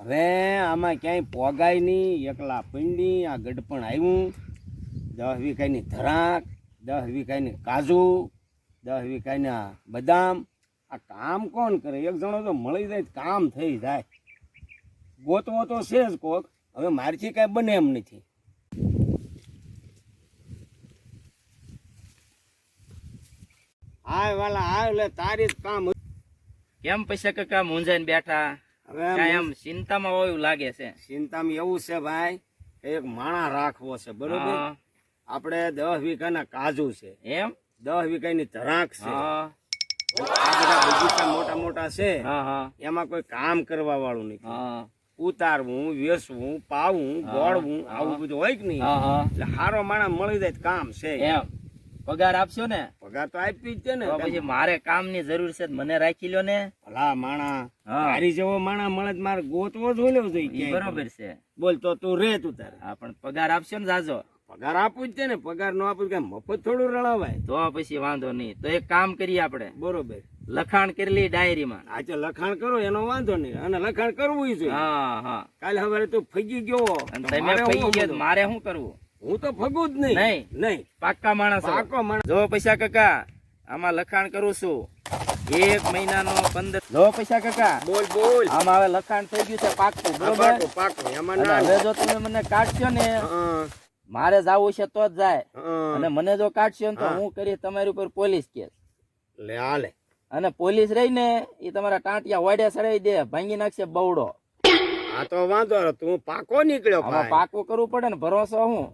હવે આમાં ક્યાંય પોગાય નહીં એકલા પિંડી આ ગઢપણ આવ્યું દસ વીઘાની ધરાક દસ વીઘાની કાજુ દસ વીઘાના બદામ. આ કામ કોણ કરે? એક જણો તો મળી જાય કામ થઈ જાય. ગોતવો તો છે જ કોક. હવે મારથી કાંઈ બને એમ નથી. હાય વાલા હાય એટલે તારી જ કામ કેમ પૈસા કાકા મૂંઝાઈને બેઠા? હવે એમ ચિંતામાં હોય એવું લાગે છે. ચિંતામાં એવું છે ભાઈ એક માણા રાખવો છે બરોબર? આપણે દસ વીઘાના કાજુ છે. એમ? દસ વીઘાની ધરાક છે. મોટા મોટા છે. એમાં કોઈ કામ કરવા વાળું નથી ઉતારવું વેસવું પાવું ગોળવું આવું બધું હોય કે નહીં? એટલે હારો માણસ મળી જાય કામ છે. એમ. પગાર આપશો ને? પગાર તો આપી જ છે ને. પછી મારે કામની જરૂર છે મને રાખી લો ને. ભલા માણા. મારી જેવો માણા મળે મારે ગોતવો જ લેવો જોઈએ બરોબર છે. બોલ તો તું રે તું તારે. હા પણ પગાર આપશો ને જાજો. પગાર આપવું જ છે ને. પગાર નો આપું કઈ મફત થોડું રળાવાય. તો પછી વાંધો નહીં. તો એક કામ કરીએ આપણે. બરોબર. લખાણ કરી લઈએ ડાયરીમાં. આજે લખાણ કરો એનો વાંધો નહીં. અને લખાણ કરવું જોઈએ. હા હા. કાલે હવે તું ફગી ગયો. તમે? મારે શું કરવું? હું તો ફગું જ નહીં. નહીં. નહીં. પાક્કા માણસ છો. પાકો માણસ. જો પૈસા કાકા આમાં લખાણ કરું છું. એક મહિનાનો પંદર જો પૈસા કાકા. બોલ બોલ. આમાં હવે લખાણ થઈ ગયું છે પાકું બરોબર? પાકો એમાં ના હવે જો તમે મને કાઢશો ને મારે જાવું છે તો જ જાય. અને મને જો કાઢશો ને તો હું. કરી તમારી ઉપર પોલીસ કેસ. લે હાલે. અને પોલીસ રહી ને એ તમારા ટાંટિયા વાડે સડાઈ દે ભાંગી નાખશે બવડો આ તો વાંધો તું પાકો નીકળ્યો પાકો કરવું પડે ને ભરોસો હું?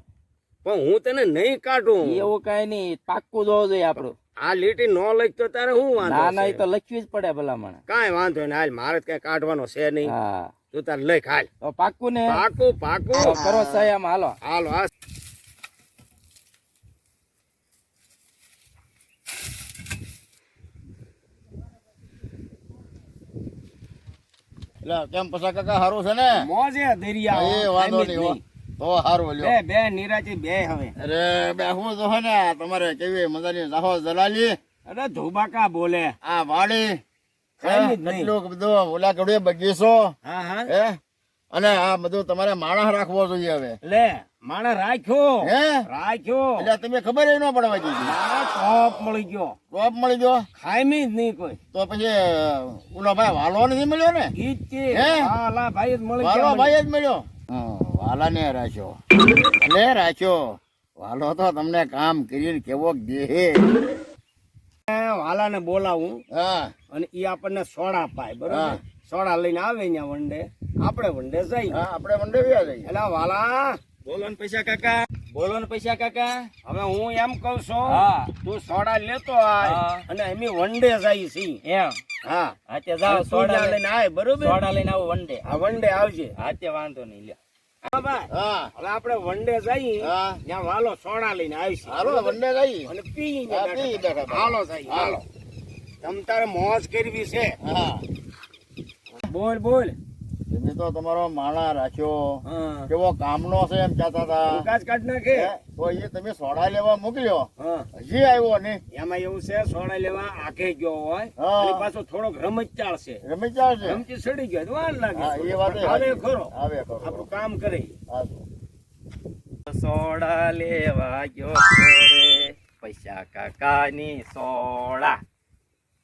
પણ હું તને નહીં કાઢું. એવું કઈ નહીં પાક્કું જોવું જોઈએ આપણું. આ લીટી નો લખતો તારે હું વાંધો ના ના એ તો લખવી જ પડે ભલામણ. કાંઈ વાંધો નહીં હાલ મારે કઈ કાઢવાનો છે નહીં. તું તારે લખ હાલ. તો પાક્કું ને? પાક્કું પાક્કું. કરો સયામ હાલો. હાલો હા કેમ પછા કાકા સારું છે ને? મોજે દરિયા એ વાંધો નહીં. તો સારું બે લ્યો. બે નિરાજી બે હવે. અરે બે હું જો ને તમારે કેવી મજાની જાહો જલાલી અરે ધોબાકા બોલે. આ વાડી હે. કેટલું બધું ઓલા ઘડીએ બગીચો હા હા. હે? અને આ બધું તમારે માણસ રાખવો જોઈએ હવે. લે માણસ રાખ્યો. હે? રાખ્યો. એટલે તમે ખબર ન પડવા દીધી. ટોપ મળી ગયો. ટોપ મળી ગયો? ખાઈમી જ નહીં કોઈ. તો પછી ઓલો ભાઈ વાલો નથી મળ્યો ને? ઈ જ હે? હા, લા ભાઈ જ મળ્યો વાલો ભાઈ જ મળ્યો. વાલા ને રાખ્યો. એટલે રાખ્યો. વાલો તો તમને કામ કરીને કેવો દેહે. વાલાને બોલાવું હા. અને એ આપણને સોડા પાય બરાબર? સોડા લઈને આવે અહીંયા વંડે. આપણે વંડે જઈ હા આપણે મંડળિયા જઈ એટલે વાલા. બોલો ને પૈસા કાકા. બોલો ને પૈસા કાકા. હવે હું એમ કઉ છું તું સોડા લેતો આય અને એમી વંડે જઈ છી એમ. હા. હા તે જાવ સોડા લઈને આવે આય બરોબર? સોડા લઈને આવો વંડે. આ વંડે આવજે. હા તે વાંધો નહીં લ્યો. હવે આપણે વંડે જઈ હા. ત્યાં વાલો સોડા લઈને આવીશું. હાલો મંડે જઈએ. અને પી. હાલો જઈ હાલો. તમ તારે મોજ કરવી છે. હા. બોલ બોલ. તમે તો તમારો માણા રાખ્યો કેવો કામનો છે એમ કહેતા હતા. કાચ કાઢ નાખે. તો એ તમે સોડા લેવા મોકલ્યો. હજી આવ્યો ને એમાં એવું છે સોડા લેવા આખે ગયો હોય પાછો થોડોક રમત ચાલશે રમત ચાલશે રમતી સડી ગયો વાર લાગે. એ વાત આવે ખરો. આવે ખરો આપણું કામ કરે. સોડા લેવા ગયો પૈસા કાકાની સોડા.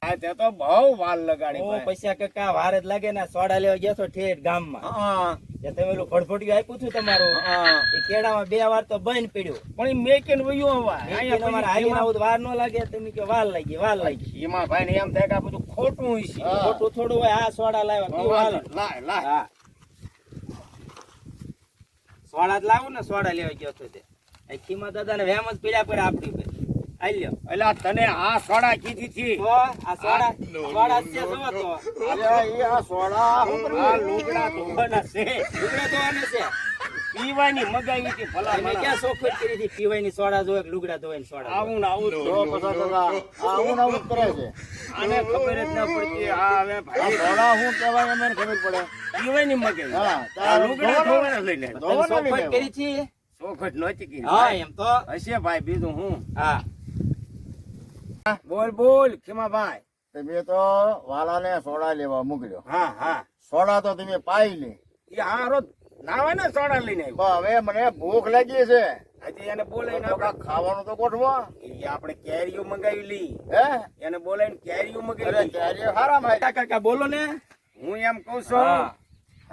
હા તે તો બહુ વાર લગાડી ઓ પૈસા કાકા વાર જ લાગે ને સોડા લેવા ગયો છો ઠેઠ ગામમાં. હા. તે તમે પેલું ફટફટિયું આપ્યું હતું તમારું? હા. એ કેળામાં બે વાર તો બંધ પડ્યું. પણ ઈ મેકીને વયું હવે. અહીંયા કીધું અમારે આવું વાર ન લાગે. તમે કે વાર લાગી વાલ લાગી. એમાં ભાઈ ને એમ થાય કે આ બધું ખોટું છે ખોટું થોડું હોય આ સોડા લાવ્યા પીવો હાલો. લાય લાય. હા. સોડા જ લાવું ને સોડા લેવા ગયો છો તે. ખીમા દાદા ને વેમ જ પીડા પડે આલ્યો એટલે તને આ સોડા કીધી હતી. આ સોડા. સોડા છે જોવો તો. અરે, એ આ સોડા. આ લુગડા ધોવાના છે. લુગડા ધોવાના છે? પીવાની મગાવી હતી ભલા તમે ક્યાં શોખવટ કરી હતી? પીવાની સોડા જોવે લુગડા ધોવાની સોડા આવું ને આવું જ તો પછી કાકા, આવું આવું કરે છે. આને ખબર જ ન પડતી. આ હવે ભાઈ. સોડા હું કહેવાય એમ ખબર પડે. પીવાની મગાવી હા, આ લુગડા ધોવાના- લઈને. કરી છે ચોખટ નહોતી કીધી. હા એમ તો. હશે ભાઈ બીજું હું? હા. બોલ બોલ ખીમાભાઈ. તમે તો વાલાને સોડા લેવા મોકલ્યો. હા હા. સોડા તો તમે પાઈ લે. એ હારો નાવે ને સોડા લઈને હવે મને ભૂખ લાગી છે. હજી એને બોલાવીને આપણે ખાવાનું તો ગોઠવો. એ આપણે કેરીઓ મંગાવી લી હે? એને બોલાવીને કેરીઓ મંગાવી કેરીઓ હારા કાકા બોલો ને. હું એમ કઉ છું.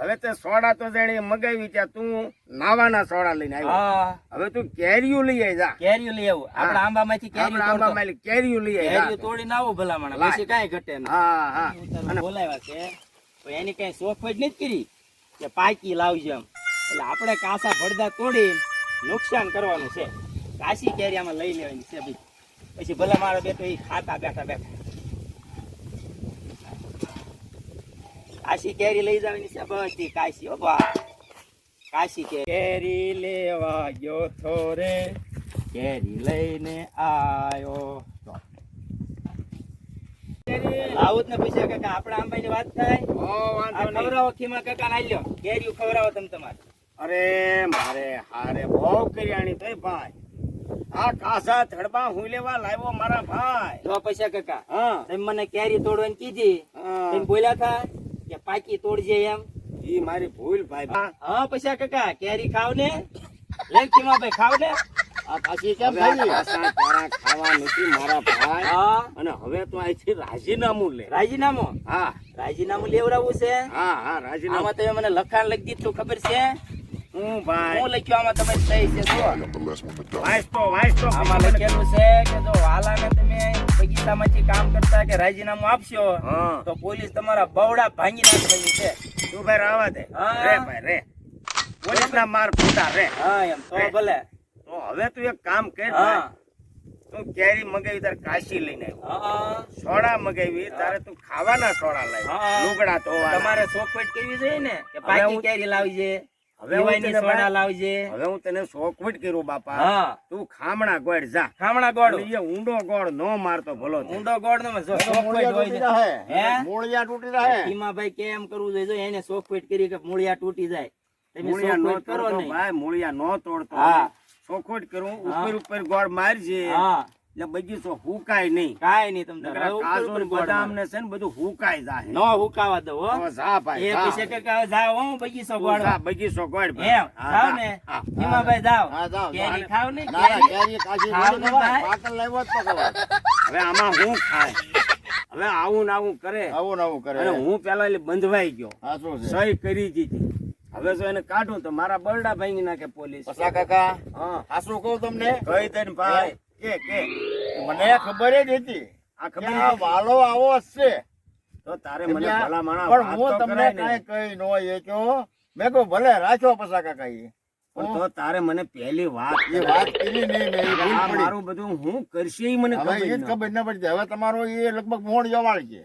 હવે તે સોડા તો જેને મગાવી ત્યાં તું નાવાના સોડા લઈને આવ્યો. હવે તું કેરીઓ લઈ આવી જા. કેરીઓ લઈ આવું. આપણા આંબા માંથી કેરીઓ આંબા માંથી કેરીયું લઈ આવી કેરીયું જા. તોડીને આવું ભલામણ. પછી કાઈ ઘટે ના હા હા. અને બોલાવ્યા છે. તો એની કઈ શોખવટ નથી કરી કે પાકી લાવજો એમ. એટલે આપણે કાસા ભડદા તોડી નુકસાન કરવાનું છે. કાશી કેરી આમાં લઈ લેવાની છે ભાઈ. પછી ભલે મારો બેટો એ ખાતા બેઠા બેઠા. કાશી કેરી લઈ જવાની છે બધી કાશી હો બા. કાશી કેરી. કેરી લેવા ગયો થોરે કેરી લઈને આયો આવું જ ને પછી કાકા આપણા આંબાની વાત થાય? ઓ. ખવડાવો ખીમા કાકા ના લ્યો કેરીઓ ખવડાવો તમે તમારે. અરે મારે હારે બહુ કર્યાણી થઈ ભાઈ. આ કાસા થડબા હું લેવા લાવ્યો મારા ભાઈ. જો પૈસા કાકા હા. તમે મને કેરી તોડવાની કીધી. તમે બોલ્યા હતા કે પાકી તોડજે એમ. ઈ મારી ભૂલ ભાઈ. હા. પૈસા કાકા કેરી ખાવ ને લેખી માં ભાઈ ખાવ ને પાછી કેમ ખાવા નથી મારા ભાઈ. હા. અને હવે તો અહીંથી રાજીનામું લે. રાજીનામું? હા. રાજીનામું લેવડાવવું છે? હા હા રાજીનામું. તમે મને લખાણ લખી દીધું ખબર છે? હું ભાઈ. હું લખ્યું આમાં તમે સહી છે જો વાંચતો વાંચતો. આમાં લખેલું છે કે જો વાલાને તમે બગીચામાંથી કામ કરતા કે રાજીનામું આપશો તો પોલીસ તમારા બવડા ભાંગી નાખવાની છે. તું ભાઈ રાવા દે. રે ભાઈ રે. પોલીસ ના માર ફૂટા રે. હા એમ તો. ભલે. તો હવે તું એક કામ કર. તું કેરી મગાવી તારે કાશી લઈને આવ્યો સોડા મગાવી તારે તું ખાવાના સોડા લઈ. હા. લુગડા ધોવા તમારે ચોખવટ કેવી જોઈએ ને? કે પાકી કેરી લાવજે હવે હું તને સોડા લાવજે. હવે હું તને શોખવટ કર્યું બાપા. તું ખામણા ગોળ જા. ખામણા ગોળ. એ ઊંડો ગોળ નો મારતો ભલો ઊંડો ગોળ નો જો મૂળિયા હોય હે? મૂળિયા તૂટી રહે. ભીમાભાઈ કેમ કરવું જોઈએ? જો એને ચોખવટ કરી કે મૂળિયા તૂટી જાય. તમે મૂળિયા નો કરો તોડતો ભાઈ મૂળિયા નો તોડતો હા. શોખવટ કરું ઉપર ઉપર ગોળ મારજે. હા. એટલે બગીચો હુકાય નહીં. કાય નહીં તમને કાજુ ને બદામ ને છે ને બધું હુકાય જાય નો હુકાવા દો જા ભાઈ એ જા. કે કે જાવ હું બગીચો ગોળ બગીચો ગોળ હે જાવ ને. હિમા ભાઈ જાવ હા, જાઓ. કેરી ખાવ ને? કેરી? કેરી ખાવ ને પાકલ લેવો જ પકવા હવે આમાં હું ખાય? હવે આવું ને આવું કરે. આવું ને આવું કરે. અને હું પેલા એટલે બંધવાઈ ગયો. સહી કરી દીધી. હવે જો એને કાઢું તો મારા બરડા ભાંગી નાખે પોલીસ. કાકા હા. આ કહું તમને? કહી દે ને ભાઈ. કે કે મને ખબર જ હતી. આ ખબર આ વાલો આવો હશે તો તારે મને ભલા માણા પણ હું તમને કઈ કઈ નો એ નો મેં કહું ભલે રાખ્યો પસાકા કાકા ઈ. પણ તો તારે મને પહેલી વાત એ વાત કરી નહીં મેં પડી. મારું બધું હું કરશે મને ખબર ન. ખબર ન પડતી. હવે તમારો એ લગભગ મોણ જવાળ છે